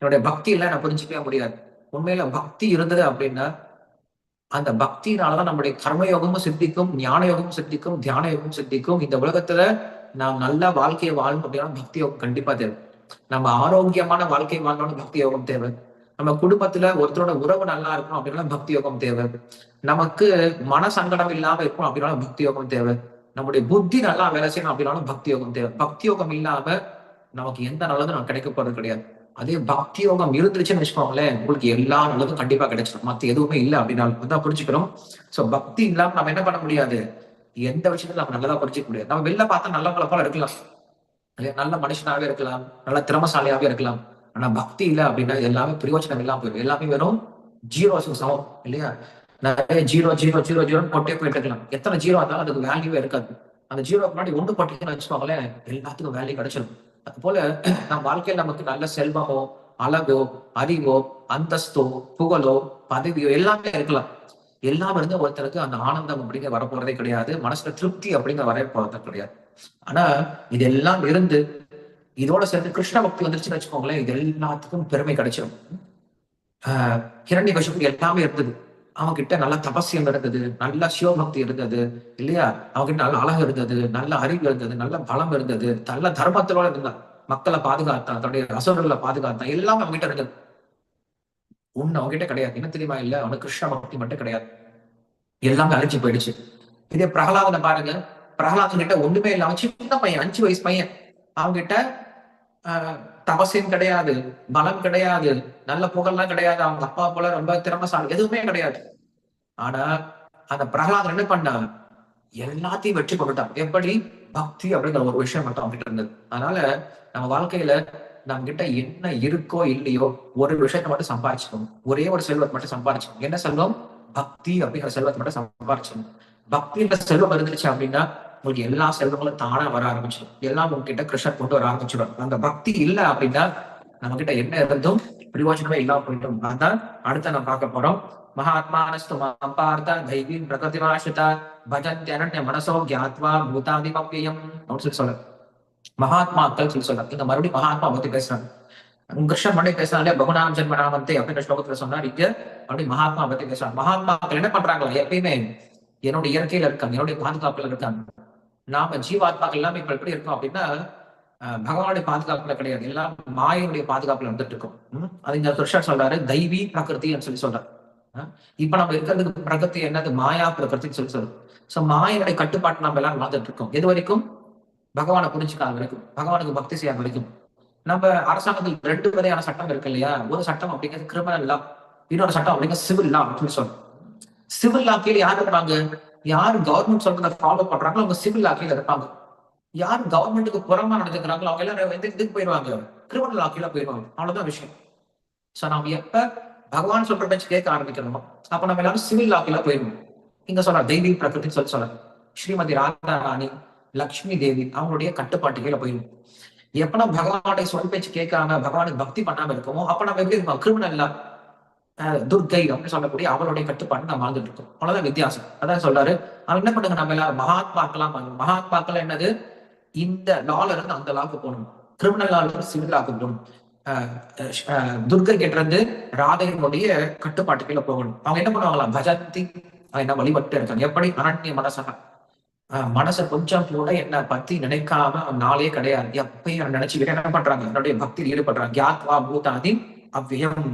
என்னுடைய பக்தி நான் புரிஞ்சுக்கவே முடியாது. உண்மையில பக்தி இருந்தது அப்படின்னா அந்த பக்தியினாலதான் நம்முடைய கர்மயோகமும் சித்திக்கும் ஞான யோகமும் சித்திக்கும் தியான யோகமும் சித்திக்கும். இந்த உலகத்துல நாம் நல்ல வாழ்க்கையை வாழணும் அப்படின்னா பக்தி யோகம் கண்டிப்பா தேவை. நம்ம ஆரோக்கியமான வாழ்க்கை வாழணும்னு பக்தி யோகம் தேவை. நம்ம குடும்பத்துல ஒருத்தரோட உறவு நல்லா இருக்கணும் அப்படின்னா பக்தி யோகம் தேவை. நமக்கு மன சங்கடம் இல்லாம இருக்கணும் அப்படின்னாலும் பக்தி யோகம் தேவை. நம்முடைய புத்தி நல்லா வேலை செய்யணும் அப்படின்னாலும் பக்தி யோகம் தேவை. பக்தி யோகம் இல்லாம நமக்கு எந்த நல்லதும் நமக்கு கிடைக்க போறது கிடையாது. அதே பக்தி யோகம் இருந்துச்சுன்னு வச்சுக்கோங்களேன் உங்களுக்கு எல்லா நல்லதும் கண்டிப்பா கிடைச்சிடும் மத்த எதுவுமே இல்லை அப்படின்னாலும் தான் புரிஞ்சுக்கிறோம் சோ பக்தி இல்லாம நம்ம என்ன பண்ண முடியாது? எந்த விஷயத்துல நம்ம நல்லதா புரிஞ்சுக்க முடியாது. நம்ம வெளில பார்த்தா நல்லவங்களை போல இருக்கலாம். இல்லையா நல்ல மனுஷனாவே இருக்கலாம். நல்ல திறமசாலியாவே இருக்கலாம். ஆனா பக்தி இல்லை அப்படின்னா எல்லாமே பிரயோஜனம் இல்லாம போயிடும். எல்லாமே வெறும் ஜீரோ சமம் இல்லையா? நிறைய ஜீரோ ஜீரோ ஜீரோ ஜீரோன்னு போட்டே போயிட்டு இருக்கலாம். எத்தனை ஜீரோ இருந்தாலும் அதுக்கு வேல்யூவே இருக்காது. அந்த ஜீரோ முன்னாடி ஒன்று போட்டீங்கன்னு வச்சுக்கோங்களேன் எல்லாத்துக்கும் வேல்யூ கிடைச்சிடும் அது போல நம் வாழ்க்கையில் நமக்கு நல்ல செல்வமோ அழகோ அறிவோ அந்தஸ்தோ புகழோ பதவியோ எல்லாமே இருக்கலாம். எல்லாம் இருந்து ஒருத்தருக்கு அந்த ஆனந்தம் அப்படிங்க வரப்போறதே கிடையாது. மனசுல திருப்தி அப்படிங்க வர போறது கிடையாது. ஆனா இதெல்லாம் இருந்து இதோட சேர்ந்து கிருஷ்ண பக்தி வந்துருச்சுன்னு வச்சுக்கோங்களேன் இது எல்லாத்துக்கும் பெருமை கிடைச்சிடும் ஆஹ் கிரண்ய கஷுக்கு எல்லாமே இருந்தது. அவன்கிட்ட நல்ல தபசியம் இருந்தது நல்ல சிவபக்தி இருந்தது இல்லையா? அவன்கிட்ட நல்ல அழகு இருந்தது நல்ல அறிவு இருந்தது நல்ல பலம் இருந்தது நல்ல தர்மத்தோட இருந்தான். மக்களை பாதுகாத்தான் தன்னுடைய அசுரர்களை பாதுகாத்தான் எல்லாமே அவங்ககிட்ட இருந்தது ஒண்ணு கிடையாது. என்ன தெரியுமா இல்ல? அவனுக்கு கிருஷ்ண பக்தி மட்டும் கிடையாது. எல்லாமே அழிச்சு போயிடுச்சு. இதே பிரகலாதனை பாருங்க. பிரகலாதன் கிட்ட ஒண்ணுமே இல்லாம சின்ன பையன் அஞ்சு வயசு பையன். அவங்ககிட்ட ஆஹ் தபசியம் கிடையாது பலம் கிடையாது நல்ல புகழ்லாம் கிடையாது. அவங்க அப்பா போல ரொம்ப திறமசாலி எதுவுமே கிடையாது. ஆனா அந்த பிரகலாதன் என்ன பண்ணான்? எல்லாத்தையும் வெற்றி கொண்டுட்டான் எப்படி? பக்தி அப்படிங்கிற ஒரு விஷயம் மட்டும் அவன்கிட்ட இருந்தது. அதனால நம்ம வாழ்க்கையில நம்ம கிட்ட என்ன இருக்கோ இல்லையோ ஒரு விஷயத்தை மட்டும் சம்பாதிச்சுக்கணும் ஒரே ஒரு செல்வத்தை மட்டும் சம்பாதிச்சுக்கணும் என்ன செல்வம்? பக்தி அப்படிங்கிற செல்வத்தை மட்டும் சம்பாதிச்சுக்கணும் பக்தின்ற செல்வம் இருந்துச்சு அப்படின்னா உங்களுக்கு எல்லா செல்வங்களும் தானா வர ஆரம்பிச்சிடும். எல்லாம் உங்ககிட்ட கிருஷ்ணர் கொண்டு வர ஆரம்பிச்சிடும். அந்த பக்தி இல்ல அப்படின்னா நம்ம கிட்ட என்ன இருந்தும் பிரயோஜனமே இல்லாம போயிட்டோம் அதான் அடுத்த நம்ம பார்க்க போறோம். மகாத்மானஸ்து மாம் பார்த்த தைவீம் பிரகிருதிவாசிதா பஜந்தி அனன்ய மனசோ கியாத்வா பூதாதிமவ்யம் அப்படின்னு சொல்லி. சொல்ல மகாத்மாக்கள் சொல்லி சொல்ல. இந்த மறுபடியும் மகாத்மா பத்தி பேசுறாங்க. கிருஷ்ணன் பண்ணி பேசினாலே பகுநாம் ஜென்மனாமந்தே அப்படின்ற ஸ்லோகத்துல சொன்னார். இங்க அப்படி மகாத்மா பத்தி பேசுறாங்க. மகாத்மாக்கள் என்ன பண்றாங்களா எப்பயுமே என்னுடைய இயற்கையில இருக்காங்க என்னுடைய பாதுகாப்புல இருக்காங்க. நாம ஜீவாத்மாக்கள் எல்லாமே இப்ப எப்படி இருக்கோம் அப்படின்னா பகவானுடைய பாதுகாப்புல கிடையாது. எல்லாம் மாயனுடைய பாதுகாப்புல வந்துட்டு இருக்கும். உம், அது இந்த கிருஷ்ணர் சொல்றாரு தெய்வீ பிரகிருதின்னு சொல்லி சொல்றாரு. இப்ப நம்ம இருக்கிறதுக்கு பிரகிருதி என்னது? மாயா பிரகிருதின்னு சொல்லி சொல்றோம். சோ மாயோட கட்டுப்பாட்டு நம்ம எல்லாரும் வாழ்ந்துட்டு இருக்கோம். எது வரைக்கும்? பகவானை புரிஞ்சுக்காத வரைக்கும். பகவானுக்கு பக்தி செய்ய வரைக்கும். நம்ம அரசாங்கத்தில் ரெண்டு வகையான சட்டம் இருக்கு இல்லையா? ஒரு சட்டம் அப்படிங்கிறது கிரிமினல் லா இன்னொரு சட்டம் அப்படிங்கிறது சிவில் லா அப்படின்னு சொல்லி சொல்றோம். சிவில் லா கீழே யார் இருப்பாங்க? யார் கவர்மெண்ட் சொல்றதை ஃபாலோ பண்றாங்களோ அவங்க சிவில் லா கீழே இருப்பாங்க. யார் கவர்மெண்ட்டுக்கு புறமா நடந்துக்கிறாங்களோ அவங்க எல்லாரும் வந்து இதுக்கு போயிடுவாங்க. கிரிமினல் லா கீழே போயிடுவாங்க. அவ்வளவுதான் விஷயம். சோ நாம எப்ப பகவான் சொல்ற பேச்சு கேட்க ஆரம்பிக்கணும்? அப்ப நம்ம எல்லாரும் சிவில் லா போயிடணும். இங்க சொல்ற தெய்வீ பிரகிருத்தின்னு சொல்லி சொல்ற ஸ்ரீமதி ராதா ராணி லக்ஷ்மி தேவி அவங்களுடைய கட்டுப்பாட்டு கீழே போயிடும். எப்ப நம்ம பகவானுடைய சொல் பேச்சு கேட்காம பகவானுக்கு பக்தி பண்ணாம இருக்கோமோ அப்ப நம்ம எப்படி இருக்கோம்? கிரிமினல் துர்கை அப்படின்னு சொல்லக்கூடிய அவளுடைய கட்டுப்பாடு நம்ம வாழ்ந்துட்டு இருக்கோம். அவ்வளவுதான் வித்தியாசம். அதான் சொல்றாரு. அவன் என்ன பண்ணுங்க? நம்ம எல்லாரும் மகாத்மாக்கெல்லாம் மகாத்மாக்கள் என்னது? இந்த லால இருந்து அந்த லாக்கு போகணும். கிரிமினல் லால இருந்து சிவில் லாக்கு போகணும். துர்கை கிட்ட இருந்து ராதையினுடைய கட்டுப்பாட்டுக்குள்ள போகணும். அவங்க என்ன பண்ணுவாங்களாம் பஜந்தி என்ன வழிபட்டு இருக்காங்க எப்படி? அனன்ய மனசக ஆஹ் மனசை கொஞ்சம் கூட என்ன பத்தி நினைக்காம நாளே கிடையாது. எப்பயும் நினைச்சு என்ன பண்றாங்க? என்னுடைய பக்தியில் ஈடுபடுறாங்க. யாத்வா பூதாதி அவ்வியம்.